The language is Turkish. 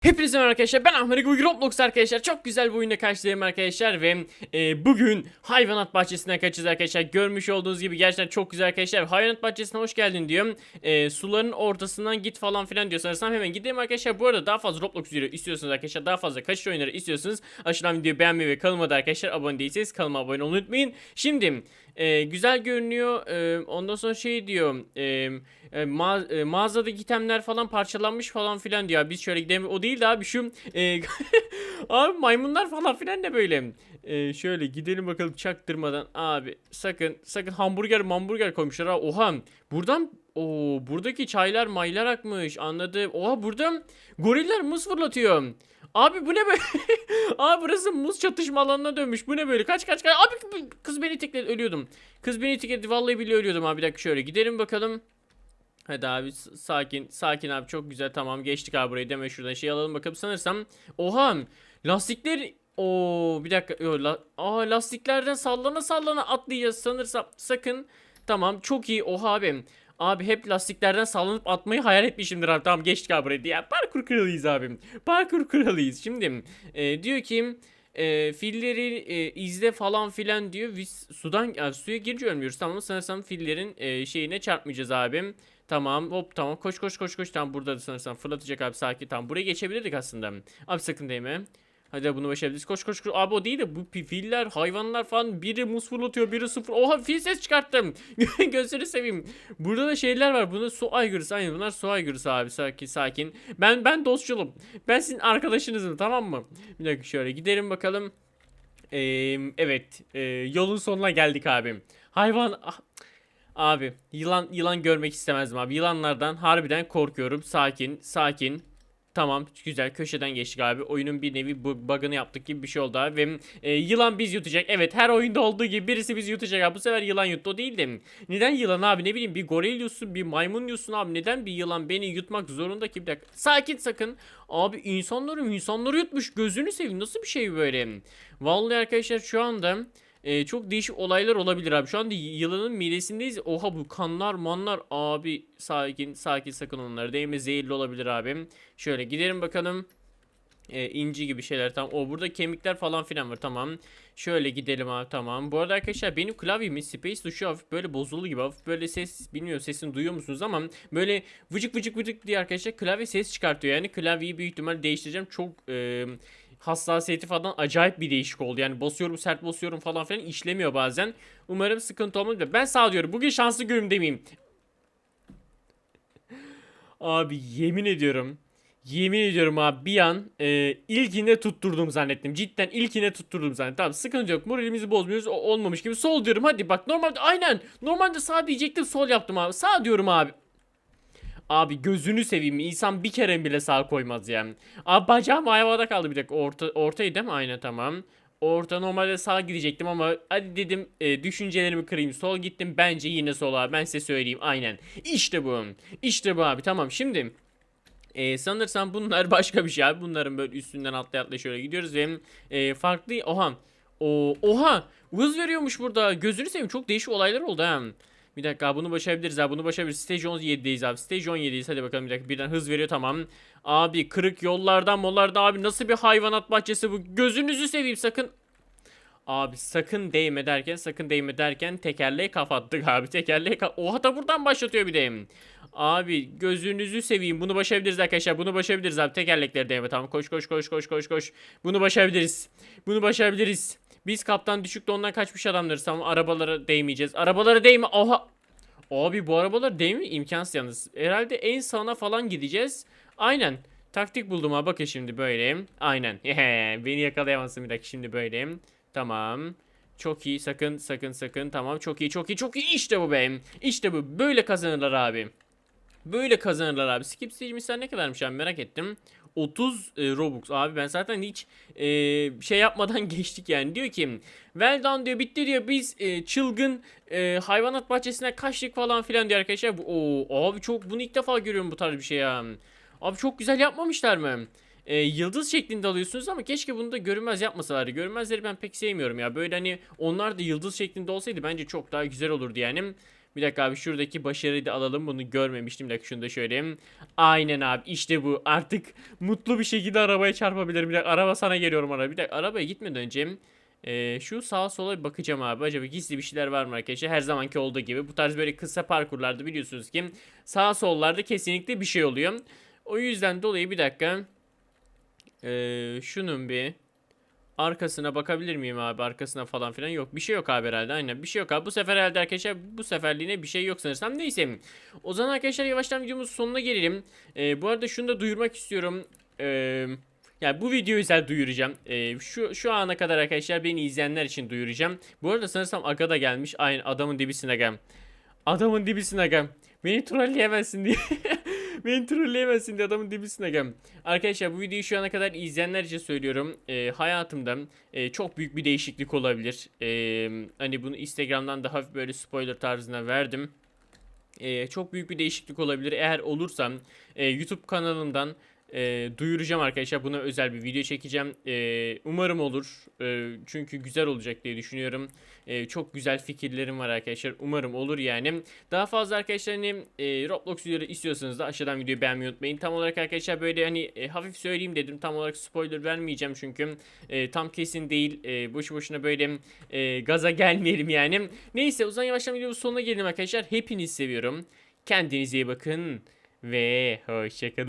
Hepinize merhaba arkadaşlar ben Ahmet bugün Roblox arkadaşlar çok güzel bir oyunda karşılayayım arkadaşlar ve e, bugün hayvanat bahçesinden kaçacağız arkadaşlar. Görmüş olduğunuz gibi gerçekten çok güzel arkadaşlar. Hayvanat bahçesine hoş geldin diyorum. E, suların ortasından git falan filan diyor sanırsam hemen gidelim arkadaşlar. Bu arada daha fazla Roblox video istiyorsanız arkadaşlar daha fazla kaçış oyunları istiyorsanız aşağıdan videoyu beğenmeyi ve kanalıma da arkadaşlar abone değilseniz kanalıma abone olmayı unutmayın. Şimdi e, güzel görünüyor e, ondan sonra şey diyor e, e, ma- e, mağazadaki itemler falan parçalanmış falan filan diyor. Biz şöyle gidelim. O değil de abi şu e, abi maymunlar falan filan ne böyle. E, şöyle gidelim bakalım çaktırmadan. Abi sakın sakın hamburger hamburger koymuşlar. Ha. Oha buradan o buradaki çaylar maylar akmış. Anladım. Oha burada goriller muz fırlatıyor. Abi bu ne böyle? Abi burası muz çatışma alanına dönmüş. Bu ne böyle? Kaç kaç kaç. Abi kız beni itikledi ölüyordum. Kız beni itikledi vallahi bile ölüyordum abi. Bir dakika şöyle gidelim bakalım. Hadi abi sakin sakin abi çok güzel tamam geçtik abi burayı deme şuradan şey alalım bakalım sanırsam oha lastikler o bir dakika yo, la, aa, lastiklerden sallana sallana atlayacağız sanırsam sakın tamam çok iyi oha abi Abi hep lastiklerden sallanıp atmayı hayal etmişimdir abi. Tamam geçtik abi buraya. Ya parkur kralıyız abim. Parkur kralıyız. Şimdi e, diyor ki e, filleri e, izle falan filan diyor. Biz sudan yani suya girince ölmüyoruz. Tamam sanırsam fillerin e, şeyine çarpmayacağız abim. Tamam hop tamam koş koş koş koş tamam burada da sanırsam fırlatacak abi sakin tamam buraya geçebilirdik aslında. Abi sakın değme. Hadi bunu başarabiliriz. Koş koş koş. Abi o değil de bu filler, hayvanlar falan biri muz fırlatıyor, biri sıfır. Oha fil ses çıkarttım. Gözünü seveyim. Burada da şeyler var. Bunu su aygırısı. Aynen bunlar su aygırısı abi. Sakin sakin. Ben ben dostçulum. Ben sizin arkadaşınızım tamam mı? Bir dakika şöyle gidelim bakalım. Ee, evet. ee, yolun sonuna geldik abim. Hayvan... ah, Abi yılan yılan görmek istemezdim abi. Yılanlardan harbiden korkuyorum. Sakin, sakin. Tamam güzel köşeden geçtik abi. Oyunun bir nevi bu bug'ını yaptık gibi bir şey oldu abi. Ve e, yılan biz yutacak. Evet her oyunda olduğu gibi birisi bizi yutacak abi. Bu sefer yılan yuttu o değil de. Neden yılan abi ne bileyim bir goril yutsun bir maymun yutsun abi. Neden bir yılan beni yutmak zorunda ki bir dakika. Sakin sakın. Abi insanları insanları yutmuş gözünü seveyim nasıl bir şey böyle. Vallahi arkadaşlar şu anda ee, çok değişik olaylar olabilir abi. Şu anda yılanın midesindeyiz. Oha bu kanlar manlar abi sakin sakin sakın onları değme zehirli olabilir abim. Şöyle gidelim bakalım. Ee, inci gibi şeyler tamam. O burada kemikler falan filan var tamam. Şöyle gidelim abi tamam. Bu arada arkadaşlar benim klavyemin space tuşu hafif böyle bozuldu gibi. Hafif böyle ses bilmiyorum sesini duyuyor musunuz ama böyle vıcık vıcık vıcık diye arkadaşlar klavye ses çıkartıyor. Yani klavyeyi büyük ihtimal değiştireceğim. Çok e, hassasiyeti falan acayip bir değişik oldu. Yani basıyorum sert basıyorum falan filan işlemiyor bazen. Umarım sıkıntı olmaz. Ben sağ diyorum. Bugün şanslı günüm demeyeyim. Abi yemin ediyorum. Yemin ediyorum abi bir an e, ilkine tutturdum zannettim. Cidden ilkine tutturdum zannettim. Tamam sıkıntı yok. Moralimizi bozmuyoruz. O, olmamış gibi. Sol diyorum hadi bak. Normalde aynen. Normalde sağ diyecektim. Sol yaptım abi. Sağ diyorum abi. Abi gözünü seveyim. İnsan bir kere bile sağ koymaz yani. Abi bacağım havada kaldı bir dakika. Orta, ortayı değil mi? Aynen tamam. Orta normalde sağ gidecektim ama hadi dedim e, düşüncelerimi kırayım. Sol gittim. Bence yine sol abi. Ben size söyleyeyim. Aynen. İşte bu. İşte bu abi. Tamam şimdi. E, sanırsam bunlar başka bir şey abi. Bunların böyle üstünden atlaya atlaya şöyle gidiyoruz ve e, farklı oha. O, oha hız veriyormuş burada. Gözünü seveyim çok değişik olaylar oldu ha. Bir dakika bunu başarabiliriz abi bunu başarabiliriz. Stage 17'deyiz abi. Stage 17'deyiz hadi bakalım bir dakika birden hız veriyor tamam. Abi kırık yollardan mollarda abi nasıl bir hayvanat bahçesi bu. Gözünüzü seveyim sakın. Abi sakın değme derken sakın değme derken tekerleğe kapattık abi tekerleğe ka Oha da buradan başlatıyor bir de. Abi gözünüzü seveyim bunu başarabiliriz arkadaşlar bunu başarabiliriz abi tekerlekleri değme tamam koş koş koş koş koş koş. Bunu başarabiliriz. Bunu başarabiliriz. Biz kaptan düşük de ondan kaçmış adamlarız tamam arabalara değmeyeceğiz. Arabalara değme oha. Abi bu arabalar değil mi? İmkansız yalnız. Herhalde en sağına falan gideceğiz. Aynen. Taktik buldum ha bakın şimdi böyle. Aynen. Beni yakalayamazsın bir dakika şimdi böyle. Tamam. Çok iyi sakın sakın sakın tamam çok iyi çok iyi çok iyi işte bu be. İşte bu böyle kazanırlar abi. Böyle kazanırlar abi. Skip stage misal ne kadarmış abi merak ettim. 30 e, Robux. Abi ben zaten hiç e, şey yapmadan geçtik yani. Diyor ki well done diyor. Bitti diyor. Biz e, çılgın e, hayvanat bahçesine kaçtık falan filan diyor arkadaşlar. Oo, abi çok bunu ilk defa görüyorum bu tarz bir şey ya. Abi çok güzel yapmamışlar mı? E, yıldız şeklinde alıyorsunuz ama keşke bunu da görünmez yapmasalardı. Görünmezleri ben pek sevmiyorum ya. Böyle hani onlar da yıldız şeklinde olsaydı bence çok daha güzel olurdu yani. Bir dakika abi şuradaki başarıyı da alalım. Bunu görmemiştim. Bir dakika şunu da şöyle. Aynen abi işte bu. Artık mutlu bir şekilde arabaya çarpabilirim. Bir dakika araba sana geliyorum araba. Bir dakika arabaya gitmeden önce ee, şu sağa sola bir bakacağım abi. Acaba gizli bir şeyler var mı arkadaşlar? Her zamanki olduğu gibi. Bu tarz böyle kısa parkurlarda biliyorsunuz ki sağ sollarda kesinlikle bir şey oluyor. O yüzden dolayı bir dakika. Ee, şunun bir arkasına bakabilir miyim abi? Arkasına falan filan yok. Bir şey yok abi herhalde. Aynen bir şey yok abi. Bu sefer herhalde arkadaşlar bu seferliğine bir şey yok sanırsam. Neyse. O zaman arkadaşlar yavaştan videomuzun sonuna gelelim. Ee, bu arada şunu da duyurmak istiyorum. Eee... Yani bu videoyu özel duyuracağım. Ee, şu şu ana kadar arkadaşlar beni izleyenler için duyuracağım. Bu arada sanırsam Aga da gelmiş. Aynen adamın dibisine gel. Adamın dibisine gel. Beni trolleyemezsin diye. beni trolleyemezsin diye adamın dibisine gel. Arkadaşlar bu videoyu şu ana kadar izleyenler için söylüyorum. Ee, hayatımda e, çok büyük bir değişiklik olabilir. Ee, hani bunu Instagram'dan da hafif böyle spoiler tarzına verdim. Ee, çok büyük bir değişiklik olabilir. Eğer olursam e, YouTube kanalımdan e, duyuracağım arkadaşlar. Buna özel bir video çekeceğim. E, umarım olur. E, çünkü güzel olacak diye düşünüyorum. E, çok güzel fikirlerim var arkadaşlar. Umarım olur yani. Daha fazla arkadaşlar hani e, Roblox videoları istiyorsanız da aşağıdan videoyu beğenmeyi unutmayın. Tam olarak arkadaşlar böyle hani e, hafif söyleyeyim dedim. Tam olarak spoiler vermeyeceğim çünkü e, tam kesin değil. E, boşu boşuna böyle e, gaza gelmeyelim yani. Neyse zaman yavaştan videonun sonuna gelelim arkadaşlar. Hepinizi seviyorum. Kendinize iyi bakın ve hoşçakalın.